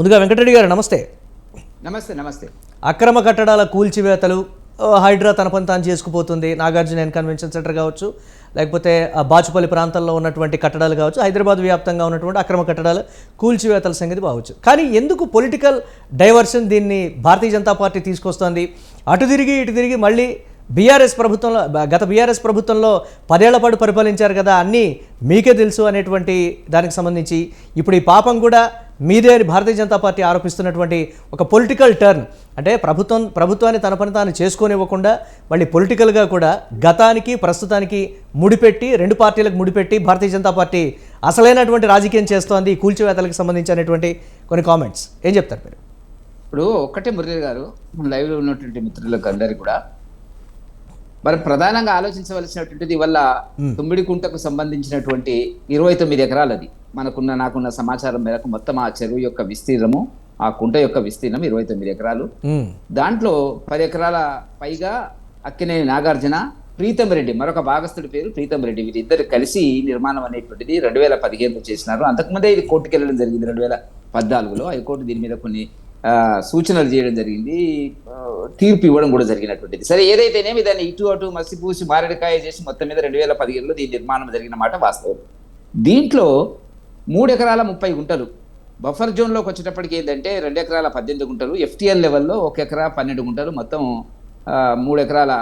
ముందుగా వెంకటరెడ్డి గారు నమస్తే. నమస్తే నమస్తే. అక్రమ కట్టడాల కూల్చివేతలు హైడ్రా తన పని తాను చేసుకుపోతుంది. నాగార్జున ఎన్ కన్వెన్షన్ సెంటర్ కావచ్చు లేకపోతే బాచుపల్లి ప్రాంతంలో ఉన్నటువంటి కట్టడాలు కావచ్చు హైదరాబాద్ వ్యాప్తంగా ఉన్నటువంటి అక్రమ కట్టడాలు కూల్చివేతల సంగతి కావచ్చు కానీ ఎందుకు పొలిటికల్ డైవర్షన్ దీన్ని భారతీయ జనతా పార్టీ తీసుకొస్తోంది? అటు తిరిగి ఇటు తిరిగి మళ్ళీ బీఆర్ఎస్ ప్రభుత్వంలో గత బీఆర్ఎస్ ప్రభుత్వంలో పదేళ్ళ పాటు పరిపాలించారు కదా అన్నీ మీకే తెలుసు అనేటువంటి దానికి సంబంధించి ఇప్పుడు ఈ పాపం కూడా మీదే అని భారతీయ జనతా పార్టీ ఆరోపిస్తున్నటువంటి ఒక పొలిటికల్ టర్న్ అంటే ప్రభుత్వం ప్రభుత్వాన్ని తన పని తాను చేసుకోనివ్వకుండా మళ్ళీ పొలిటికల్గా కూడా గతానికి ప్రస్తుతానికి ముడిపెట్టి రెండు పార్టీలకు ముడిపెట్టి భారతీయ జనతా పార్టీ అసలైనటువంటి రాజకీయం చేస్తోంది ఈ కూల్చివేతలకు సంబంధించినటువంటి కొన్ని కామెంట్స్ ఏం చెప్తారు మీరు? ఇప్పుడు ఒక్కటే మురళి గారు లైవ్లో ఉన్నటువంటి మిత్రులకు అందరికీ కూడా మరి ప్రధానంగా ఆలోచించవలసినటువంటిది వల్ల తుమ్మిడి కుంటకు సంబంధించినటువంటి ఇరవై తొమ్మిది ఎకరాలది. మనకున్న నాకున్న సమాచారం మేరకు మొత్తం ఆ చెరువు యొక్క విస్తీర్ణము ఆ కుంట యొక్క విస్తీర్ణం ఇరవై తొమ్మిది ఎకరాలు. దాంట్లో పది ఎకరాల పైగా అక్కినేని నాగార్జున ప్రీతం రెడ్డి మరొక భాగస్థుడి పేరు ప్రీతం రెడ్డి. వీరిద్దరు కలిసి నిర్మాణం అనేటువంటిది రెండు వేల పదిహేనులో చేసినారు. అంతకుముందే ఇది కోర్టుకు వెళ్ళడం జరిగింది రెండు వేల పద్నాలుగులో. హైకోర్టు దీని మీద కొన్ని సూచనలు చేయడం జరిగింది. తీర్పు ఇవ్వడం కూడా జరిగినటువంటిది. సరే ఏదైతేనేమి దాన్ని ఇటు అటు మసిపూసి మారేడుకాయ చేసి మొత్తం మీద రెండు వేల పదిహేనులో దీని నిర్మాణం జరిగిన మాట వాస్తవం. దీంట్లో మూడు ఎకరాల ముప్పై గుంటలు. బఫర్ జోన్లోకి వచ్చేటప్పటికి ఏంటంటే రెండు ఎకరాల పద్దెనిమిది గుంటలు. ఎఫ్టీఎల్ లెవెల్లో ఒక ఎకరా పన్నెండు గుంటలు. మొత్తం మూడు ఎకరాల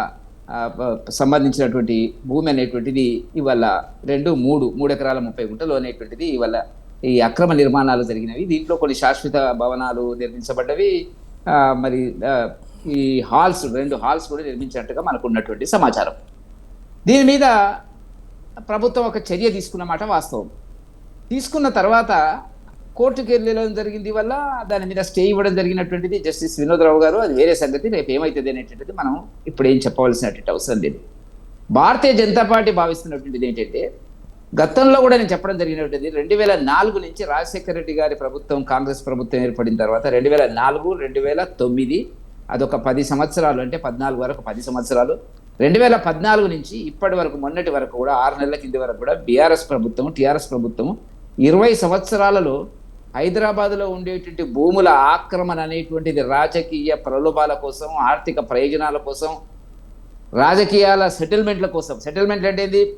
సంబంధించినటువంటి భూమి అనేటువంటిది ఇవాళ రెండు మూడు మూడు ఎకరాల ముప్పై గుంటలు అనేటువంటిది ఇవాళ ఈ అక్రమ నిర్మాణాలు జరిగినవి. దీంట్లో కొన్ని శాశ్వత భవనాలు నిర్మించబడ్డవి. మరి ఈ హాల్స్ రెండు హాల్స్ కూడా నిర్మించినట్టుగా మనకు ఉన్నటువంటి సమాచారం. దీని మీద ప్రభుత్వం ఒక చర్య తీసుకున్నమాట వాస్తవం. తీసుకున్న తర్వాత కోర్టుకి వెళ్ళడం జరిగింది వల్ల దాని మీద స్టే ఇవ్వడం జరిగినటువంటిది జస్టిస్ వినోద్రావు గారు. అది వేరే సంగతి రేపు ఏమైతుంది అనేటువంటిది మనం ఇప్పుడు ఏం చెప్పవలసినటువంటి అవసరం లేదు. భారతీయ జనతా పార్టీ భావిస్తున్నటువంటిది ఏంటంటే గతంలో కూడా నేను చెప్పడం జరిగినటువంటిది రెండు వేల నాలుగు నుంచి రాజశేఖర రెడ్డి గారి ప్రభుత్వం కాంగ్రెస్ ప్రభుత్వం ఏర్పడిన తర్వాత రెండు వేల నాలుగు రెండు వేల తొమ్మిది అదొక పది సంవత్సరాలు అంటే పద్నాలుగు వరకు పది సంవత్సరాలు. రెండు వేల పద్నాలుగు నుంచి ఇప్పటి వరకు మొన్నటి వరకు కూడా ఆరు నెలల కింది వరకు కూడా బీఆర్ఎస్ ప్రభుత్వం టీఆర్ఎస్ ప్రభుత్వం ఇరవై సంవత్సరాలలో హైదరాబాద్లో ఉండేటువంటి భూముల ఆక్రమణ అనేటువంటిది రాజకీయ ప్రలోభాల కోసం ఆర్థిక ప్రయోజనాల కోసం రాజకీయాల సెటిల్మెంట్ల కోసం. సెటిల్మెంట్ అంటే ఏంది?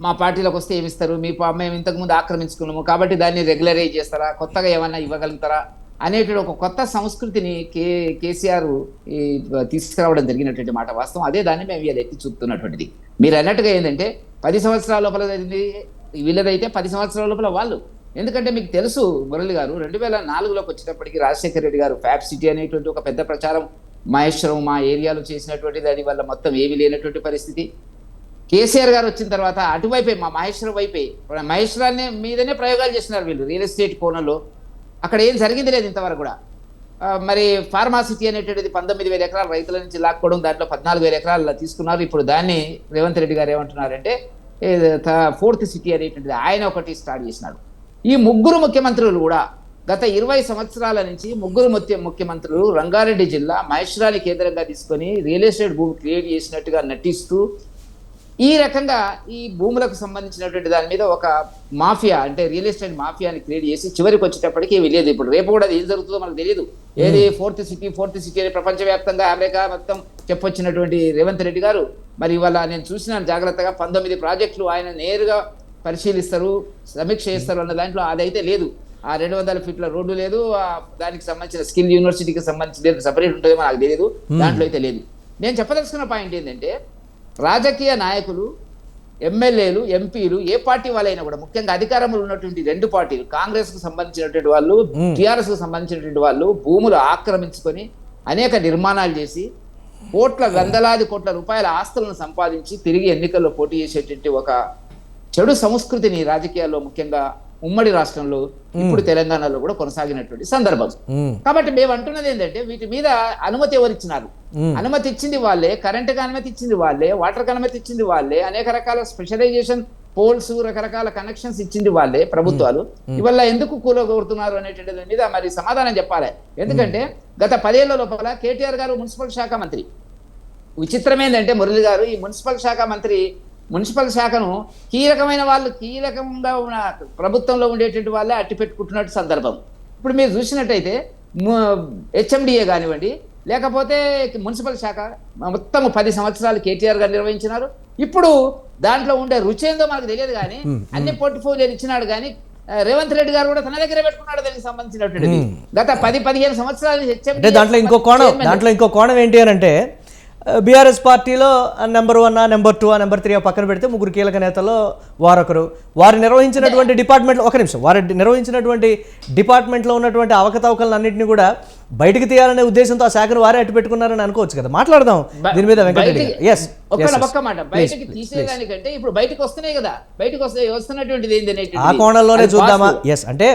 మా పార్టీలకు వస్తే ఏమిస్తారు? మీ పా- మేము ఇంతకుముందు ఆక్రమించుకున్నాము కాబట్టి దాన్ని రెగ్యులరైజ్ చేస్తారా? కొత్తగా ఏమన్నా ఇవ్వగలుగుతారా? అనేటువంటి ఒక కొత్త సంస్కృతిని కే కేసీఆర్ ఈ తీసుకురావడం జరిగినటువంటి మాట వాస్తవం. అదే దాన్ని మేము ఇవాళ ఎత్తి చూపుతున్నటువంటిది. మీరు అన్నట్టుగా ఏంటంటే పది సంవత్సరాల లోపల జరిగింది వీళ్ళదైతే పది సంవత్సరాల లోపల వాళ్ళు. ఎందుకంటే మీకు తెలుసు మురళి గారు రెండు వేల నాలుగులోకి వచ్చినప్పటికీ రాజశేఖర రెడ్డి గారు ఫ్యాబ్ సిటీ అనేటువంటి ఒక పెద్ద ప్రచారం మహేశ్వరం మా ఏరియాలో చేసినటువంటి దాని వల్ల మొత్తం ఏమీ లేనటువంటి పరిస్థితి. కేసీఆర్ గారు వచ్చిన తర్వాత అటువైపే మా మహేశ్వరం వైపే మహేశ్వరాన్ని మీదనే ప్రయోగాలు చేస్తున్నారు వీళ్ళు రియల్ ఎస్టేట్ కోణంలో. అక్కడ ఏం జరిగింది లేదు ఇంతవరకు కూడా. మరి ఫార్మాసిటీ అనేటువంటిది పంతొమ్మిది వేల ఎకరాలు రైతుల నుంచి లాక్కోవడం దాంట్లో పద్నాలుగు వేల ఎకరాలు తీసుకున్నారు. ఇప్పుడు దాన్ని రేవంత్ రెడ్డి గారు ఏమంటున్నారంటే ఫోర్త్ సిటీ అనేటువంటిది ఆయన ఒకటి స్టార్ట్ చేసినాడు. ఈ ముగ్గురు ముఖ్యమంత్రులు కూడా గత ఇరవై సంవత్సరాల నుంచి ముగ్గురు ముఖ్య ముఖ్యమంత్రులు రంగారెడ్డి జిల్లా మహేశ్వరాన్ని కేంద్రంగా తీసుకొని రియల్ ఎస్టేట్ భూమి క్రియేట్ చేసినట్టుగా నటిస్తూ ఈ రకంగా ఈ భూములకు సంబంధించినటువంటి దాని మీద ఒక మాఫియా అంటే రియల్ ఎస్టేట్ మాఫియాని క్రియేట్ చేసి చివరికి వచ్చేటప్పటికి లేదు ఇప్పుడు. రేపు కూడా అది ఏం జరుగుతుందో మనకు తెలియదు ఏది ఫోర్త్ సిటీ ఫోర్త్ సిటీ అని ప్రపంచవ్యాప్తంగా అమెరికా మొత్తం చెప్పొచ్చినటువంటి రేవంత్ రెడ్డి గారు మరి ఇవాళ నేను చూసినాను జాగ్రత్తగా పంతొమ్మిది ప్రాజెక్టులు ఆయన నేరుగా పరిశీలిస్తారు సమీక్ష చేస్తారు అన్న దాంట్లో అదైతే లేదు. ఆ రెండు వందల ఫీట్ల రోడ్డు లేదు ఆ దానికి సంబంధించిన స్కిల్ యూనివర్సిటీకి సంబంధించి లేదు సపరేట్ ఉంటుందో నాకు తెలియదు దాంట్లో అయితే లేదు. నేను చెప్పదలుచుకున్న పాయింట్ ఏంటంటే రాజకీయ నాయకులు ఎమ్మెల్యేలు ఎంపీలు ఏ పార్టీ వాళ్ళైనా కూడా ముఖ్యంగా అధికారంలో ఉన్నటువంటి రెండు పార్టీలు కాంగ్రెస్కు సంబంధించినటువంటి వాళ్ళు టిఆర్ఎస్కు సంబంధించినటువంటి వాళ్ళు భూములు ఆక్రమించుకొని అనేక నిర్మాణాలు చేసి కోట్ల వందలాది కోట్ల రూపాయల ఆస్తులను సంపాదించి తిరిగి ఎన్నికల్లో పోటీ చేసేటువంటి ఒక చెడు సంస్కృతిని రాజకీయాల్లో ముఖ్యంగా ఉమ్మడి రాష్ట్రంలో ఇప్పుడు తెలంగాణలో కూడా కొనసాగినటువంటి సందర్భం. కాబట్టి మేము అంటున్నది ఏంటంటే వీటి మీద అనుమతి ఎవరు ఇచ్చినారు? మ్మ్. అనుమతి ఇచ్చింది వాళ్ళే కరెంటుకి అనుమతి ఇచ్చింది వాళ్ళే వాటర్కి అనుమతి ఇచ్చింది వాళ్ళే అనేక రకాల స్పెషలైజేషన్ పోల్స్ రకరకాల కనెక్షన్స్ ఇచ్చింది వాళ్ళే ప్రభుత్వాలు. ఇవల్ల ఎందుకు కూలగొడుతున్నారు అనేటువంటి మీద మరి సమాధానం చెప్పాలి. ఎందుకంటే గత పదేళ్ళ లోపల కేటీఆర్ గారు మున్సిపల్ శాఖ మంత్రి. విచిత్రం ఏంటంటే మురళి గారు ఈ మున్సిపల్ శాఖ మంత్రి మున్సిపల్ శాఖను కీలకమైన వాళ్ళు కీలకంగా ఉన్న ప్రభుత్వంలో ఉండేటువంటి వాళ్ళే అట్టి పెట్టుకుంటున్నట్టు సందర్భం. ఇప్పుడు మీరు చూసినట్టయితే హెచ్ఎండిఏ కానివ్వండి లేకపోతే మున్సిపల్ శాఖ మొత్తం పది సంవత్సరాలు కేటీఆర్ గారు నిర్వహించినారు. ఇప్పుడు దాంట్లో ఉండే రుచి ఏందో మనకు తెలియదు కానీ అన్ని పోర్ట్ఫోలియోలు ఇచ్చినాడు కానీ రేవంత్ రెడ్డి గారు కూడా తన దగ్గర పెట్టుకున్నాడు దానికి సంబంధించినటువంటిది. గత పది పదిహేను సంవత్సరాలు అంటే దాంట్లో ఇంకో కోణం దాంట్లో ఇంకో కోణం ఏంటి అని అంటే బీఆర్ఎస్ పార్టీలో number one number two number three పక్కన పెడితే ముగ్గురు కీలక నేతల్లో వారొకరు. వారు నిర్వహించినటువంటి డిపార్ట్మెంట్ ఒక నిమిషం. వారు నిర్వహించినటువంటి డిపార్ట్మెంట్లో ఉన్నటువంటి అవకతవకలను అన్నింటినీ కూడా బయటికి తీయాలనే ఉద్దేశంతో ఆ శాఖను వారే అట్టు పెట్టుకున్నారని అనుకోవచ్చు కదా. మాట్లాడదాం దీని మీద వెంకటరెడ్డి ఇప్పుడు బయటకు వస్తున్నాయి కదా. బయటకు వస్తే వస్తున్నటువంటిది ఏంది ఆ. కోణంలోనే చూద్దామా. ఎస్ అంటే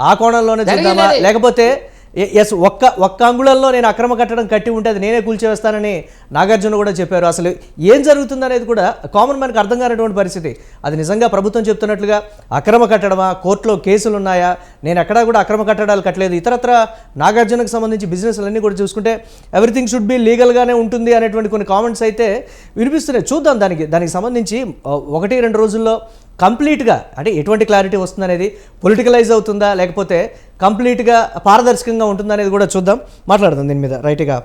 ఆ కోణంలోనే చూద్దామా. లేకపోతే ఎస్ ఒక్క ఒక్క అంగుళంలో నేను అక్రమ కట్టడం కట్టి ఉంటే అది నేనే కూల్చేస్తానని నాగార్జున కూడా చెప్పారు. అసలు ఏం జరుగుతుంది అనేది కూడా కామన్ మ్యాన్కి అర్థం కానటువంటి పరిస్థితి. అది నిజంగా ప్రభుత్వం చెప్తున్నట్లుగా అక్రమ కట్టడమా కోర్టులో కేసులు ఉన్నాయా నేను ఎక్కడా కూడా అక్రమ కట్టడాలు కట్టలేదు. ఇతరత్ర నాగార్జునకు సంబంధించి బిజినెస్లన్నీ కూడా చూసుకుంటే ఎవ్రీథింగ్ షుడ్ బి లీగల్గానే ఉంటుంది అనేటువంటి కొన్ని కామెంట్స్ అయితే వినిపిస్తున్నాయి. చూద్దాం దానికి దానికి సంబంధించి ఒకటి రెండు రోజుల్లో కంప్లీట్గా అంటే ఎటువంటి క్లారిటీ వస్తుందనేది పొలిటికలైజ్ అవుతుందా లేకపోతే కంప్లీట్గా పారదర్శకంగా ఉంటుందా అనేది కూడా చూద్దాం. మాట్లాడదాం దీని మీద రైట్గా.